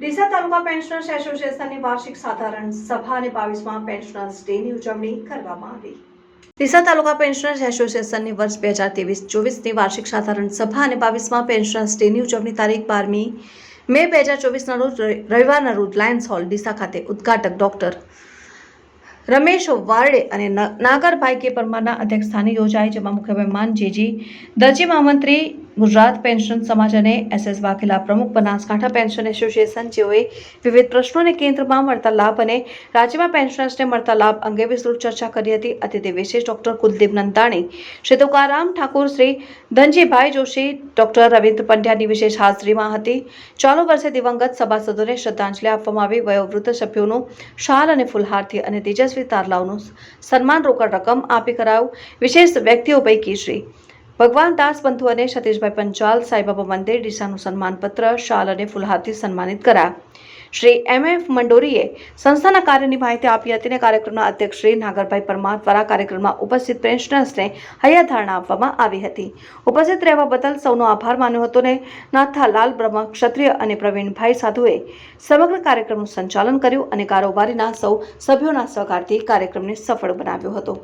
ડીસા તાલુકા pensioners એસોસિએશનની વાર્ષિક સાધારણ સભા અને બાવીસમાં પેન્શનર્સ ડેની ઉજવણી કરવામાં આવી. ડીસા તાલુકા પેન્શનર્સ એસોસિએશનની વર્ષ બે હજાર ત્રેવીસ ચોવીસની વાર્ષિક સાધારણ સભા અને બાવીસમાં પેન્શનર્સ ડેની ઉજવણી તારીખ બારમી મે બે હજાર ચોવીસના રોજ રવિવારના રોજ લાયન્સ હોલ ડીસા ખાતે ઉદઘાટક ડોક્ટર રમેશ વારડે અને નાગરભાઈ કે પરમારના અધ્યક્ષસ્થાને યોજાઈ જેમાં મુખ્ય મહેમાન જેજી દરજી મહામંત્રી ગુજરાત પેન્શન સમાજ અને એસએસ વાઘેલા પ્રમુખ બનાસકાંઠા પેન્શન એસોસિએશન જેઓએ વિવિધ પ્રશ્નોને કેન્દ્રમાં મળતા લાભ અને રાજ્યમાં પેન્શનર્સને મળતા લાભ અંગે વિસ્તૃત ચર્ચા કરી હતી. અતિથિ વિશેષ ડોક્ટર કુલદીપ નંદાણી, શ્રી તુકારામ ઠાકુર, શ્રી ધનજીભાઈ જોશી, ડોક્ટર રવિન્દ્ર પંડ્યાની વિશેષ હાજરીમાં હતી. ચાલુ વર્ષે દિવંગત સભાસદોને શ્રદ્ધાંજલિ આપવામાં આવી. વયોવૃદ્ધ સભ્યોનું શાલ અને ફુલહારથી અને તેજસ્વી તારલાઓનું સન્માન રોકડ રકમ આપી કરાયું. વિશેષ વ્યક્તિઓ પૈકી શ્રી ભગવાન દાસ અને સતીશભાઈ પંચાલ, સાંઈબાબા મંદિર, ડીસાનું સન્માનપત્ર, શાલ અને ફુલહારથી સન્માનિત કરાયા શ્રી એમ એફ મંડોરીએ સંસ્થાના કાર્યની માહિતી આપી હતી અને કાર્યક્રમના અધ્યક્ષ શ્રી નાગરભાઈ પરમાર દ્વારા કાર્યક્રમમાં ઉપસ્થિત પેન્શનર્સને હૈયાધારણા આપવામાં આવી હતી. ઉપસ્થિત રહેવા બદલ સૌનો આભાર માન્યો હતો અને નાથાલાલ બ્રહ્મ ક્ષત્રિય અને પ્રવીણભાઈ સાધુએ સમગ્ર કાર્યક્રમનું સંચાલન કર્યું અને કારોબારીના સૌ સભ્યોના સહકારથી કાર્યક્રમને સફળ બનાવ્યો હતો.